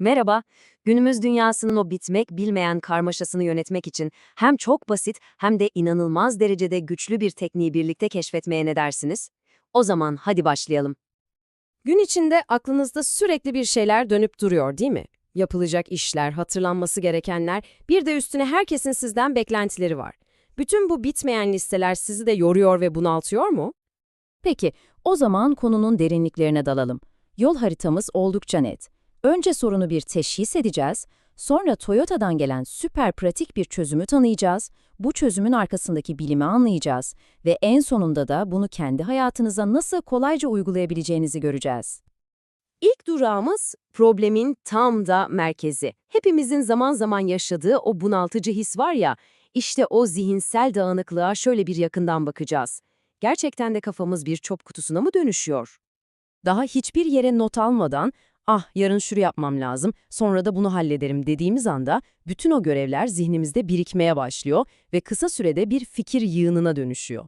Merhaba. Günümüz dünyasının o bitmek bilmeyen karmaşasını yönetmek için hem çok basit hem de inanılmaz derecede güçlü bir tekniği birlikte keşfetmeye ne dersiniz? O zaman hadi başlayalım. Gün içinde aklınızda sürekli bir şeyler dönüp duruyor değil mi? Yapılacak işler, hatırlanması gerekenler, bir de üstüne herkesin sizden beklentileri var. Bütün bu bitmeyen listeler sizi de yoruyor ve bunaltıyor mu? Peki, o zaman konunun derinliklerine dalalım. Yol haritamız oldukça net. Önce sorunu bir teşhis edeceğiz, sonra Toyota'dan gelen süper pratik bir çözümü tanıyacağız, bu çözümün arkasındaki bilimi anlayacağız ve en sonunda da bunu kendi hayatınıza nasıl kolayca uygulayabileceğinizi göreceğiz. İlk durağımız problemin tam da merkezi. Hepimizin zaman zaman yaşadığı o bunaltıcı his var ya, işte o zihinsel dağınıklığa şöyle bir yakından bakacağız. Gerçekten de kafamız bir çöp kutusuna mı dönüşüyor? Daha hiçbir yere not almadan, ah yarın şunu yapmam lazım, sonra da bunu hallederim dediğimiz anda bütün o görevler zihnimizde birikmeye başlıyor ve kısa sürede bir fikir yığınına dönüşüyor.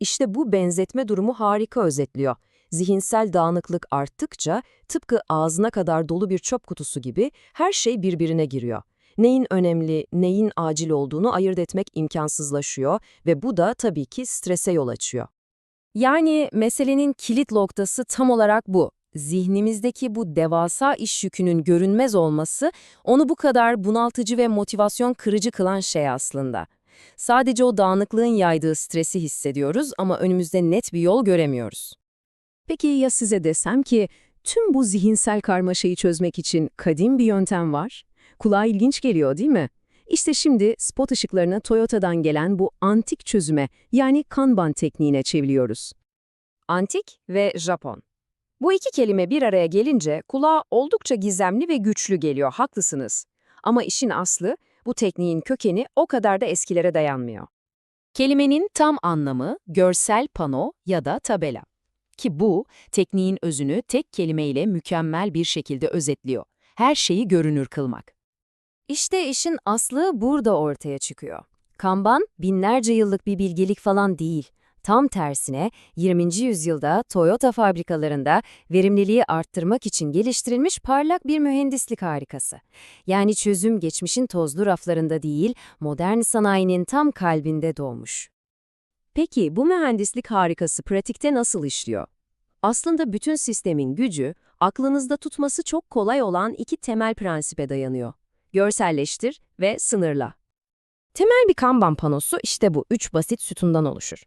İşte bu benzetme durumu harika özetliyor. Zihinsel dağınıklık arttıkça tıpkı ağzına kadar dolu bir çöp kutusu gibi her şey birbirine giriyor. Neyin önemli, neyin acil olduğunu ayırt etmek imkansızlaşıyor ve bu da tabii ki strese yol açıyor. Yani meselenin kilit noktası tam olarak bu. Zihnimizdeki bu devasa iş yükünün görünmez olması onu bu kadar bunaltıcı ve motivasyon kırıcı kılan şey aslında. Sadece o dağınıklığın yaydığı stresi hissediyoruz ama önümüzde net bir yol göremiyoruz. Peki ya size desem ki tüm bu zihinsel karmaşayı çözmek için kadim bir yöntem var? Kulağa ilginç geliyor değil mi? İşte şimdi spot ışıklarına Toyota'dan gelen bu antik çözüme yani Kanban tekniğine çeviriyoruz. Antik ve Japon. Bu iki kelime bir araya gelince kulağa oldukça gizemli ve güçlü geliyor, haklısınız. Ama işin aslı, bu tekniğin kökeni o kadar da eskilere dayanmıyor. Kelimenin tam anlamı görsel pano ya da tabela. Ki bu, tekniğin özünü tek kelimeyle mükemmel bir şekilde özetliyor. Her şeyi görünür kılmak. İşte işin aslı burada ortaya çıkıyor. Kanban, binlerce yıllık bir bilgelik falan değil. Tam tersine 20. yüzyılda Toyota fabrikalarında verimliliği arttırmak için geliştirilmiş parlak bir mühendislik harikası. Yani çözüm geçmişin tozlu raflarında değil, modern sanayinin tam kalbinde doğmuş. Peki bu mühendislik harikası pratikte nasıl işliyor? Aslında bütün sistemin gücü, aklınızda tutması çok kolay olan iki temel prensibe dayanıyor. Görselleştir ve sınırla. Temel bir Kanban panosu işte bu üç basit sütundan oluşur.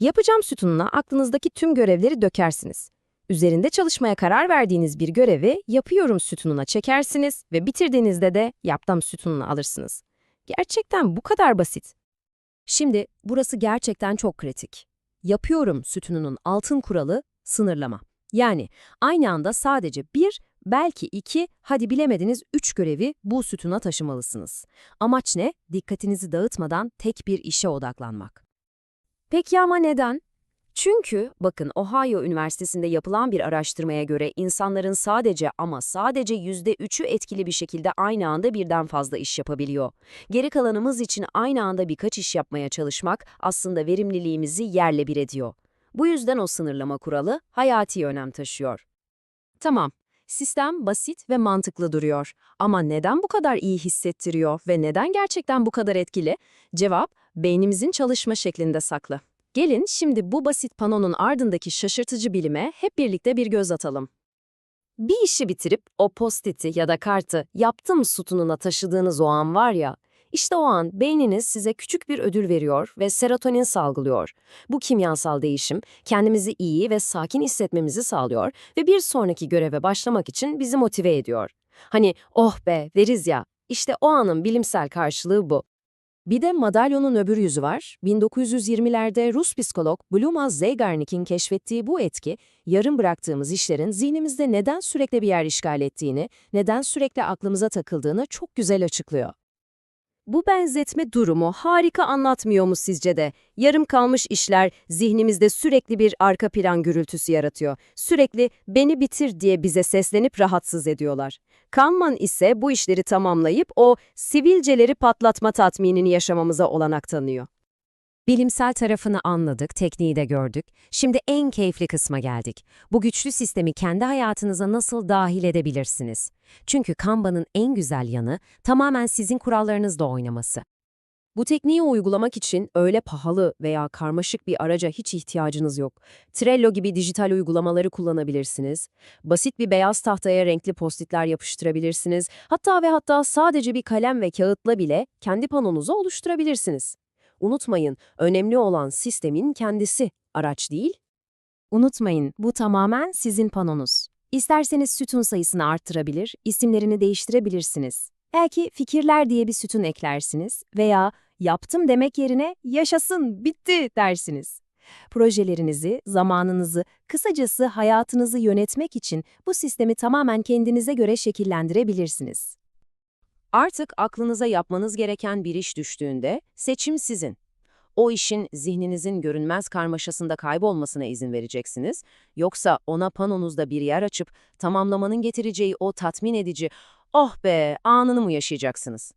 Yapacağım sütununa aklınızdaki tüm görevleri dökersiniz. Üzerinde çalışmaya karar verdiğiniz bir görevi yapıyorum sütununa çekersiniz ve bitirdiğinizde de yaptım sütununa alırsınız. Gerçekten bu kadar basit. Şimdi burası gerçekten çok kritik. Yapıyorum sütununun altın kuralı sınırlama. Yani aynı anda sadece bir, belki iki, hadi bilemediniz üç görevi bu sütuna taşımalısınız. Amaç ne? Dikkatinizi dağıtmadan tek bir işe odaklanmak. Peki ama neden? Çünkü bakın Ohio Üniversitesi'nde yapılan bir araştırmaya göre insanların sadece ama sadece %3'ü etkili bir şekilde aynı anda birden fazla iş yapabiliyor. Geri kalanımız için aynı anda birkaç iş yapmaya çalışmak aslında verimliliğimizi yerle bir ediyor. Bu yüzden o sınırlama kuralı hayati önem taşıyor. Tamam, sistem basit ve mantıklı duruyor. Ama neden bu kadar iyi hissettiriyor ve neden gerçekten bu kadar etkili? Cevap, beynimizin çalışma şeklinde saklı. Gelin şimdi bu basit panonun ardındaki şaşırtıcı bilime hep birlikte bir göz atalım. Bir işi bitirip o postiti ya da kartı yaptım sütununa taşıdığınız o an var ya, işte o an beyniniz size küçük bir ödül veriyor ve serotonin salgılıyor. Bu kimyasal değişim kendimizi iyi ve sakin hissetmemizi sağlıyor ve bir sonraki göreve başlamak için bizi motive ediyor. Hani oh be deriz ya, işte o anın bilimsel karşılığı bu. Bir de madalyonun öbür yüzü var. 1920'lerde Rus psikolog Blumaz Zeigarnik'in keşfettiği bu etki, yarım bıraktığımız işlerin zihnimizde neden sürekli bir yer işgal ettiğini, neden sürekli aklımıza takıldığını çok güzel açıklıyor. Bu benzetme durumu harika anlatmıyor mu sizce de? Yarım kalmış işler zihnimizde sürekli bir arka plan gürültüsü yaratıyor. Sürekli beni bitir diye bize seslenip rahatsız ediyorlar. Kanman ise bu işleri tamamlayıp o sivilceleri patlatma tatminini yaşamamıza olanak tanıyor. Bilimsel tarafını anladık, tekniği de gördük. Şimdi en keyifli kısma geldik. Bu güçlü sistemi kendi hayatınıza nasıl dahil edebilirsiniz? Çünkü Kanban'ın en güzel yanı tamamen sizin kurallarınızda oynaması. Bu tekniği uygulamak için öyle pahalı veya karmaşık bir araca hiç ihtiyacınız yok. Trello gibi dijital uygulamaları kullanabilirsiniz. Basit bir beyaz tahtaya renkli postitler yapıştırabilirsiniz. Hatta ve hatta sadece bir kalem ve kağıtla bile kendi panonuzu oluşturabilirsiniz. Unutmayın, önemli olan sistemin kendisi, araç değil. Unutmayın, bu tamamen sizin panonuz. İsterseniz sütun sayısını arttırabilir, isimlerini değiştirebilirsiniz. Belki fikirler diye bir sütun eklersiniz veya yaptım demek yerine yaşasın, bitti dersiniz. Projelerinizi, zamanınızı, kısacası hayatınızı yönetmek için bu sistemi tamamen kendinize göre şekillendirebilirsiniz. Artık aklınıza yapmanız gereken bir iş düştüğünde seçim sizin. O işin zihninizin görünmez karmaşasında kaybolmasına izin vereceksiniz, yoksa ona panonuzda bir yer açıp tamamlamanın getireceği o tatmin edici, oh be anını mı yaşayacaksınız?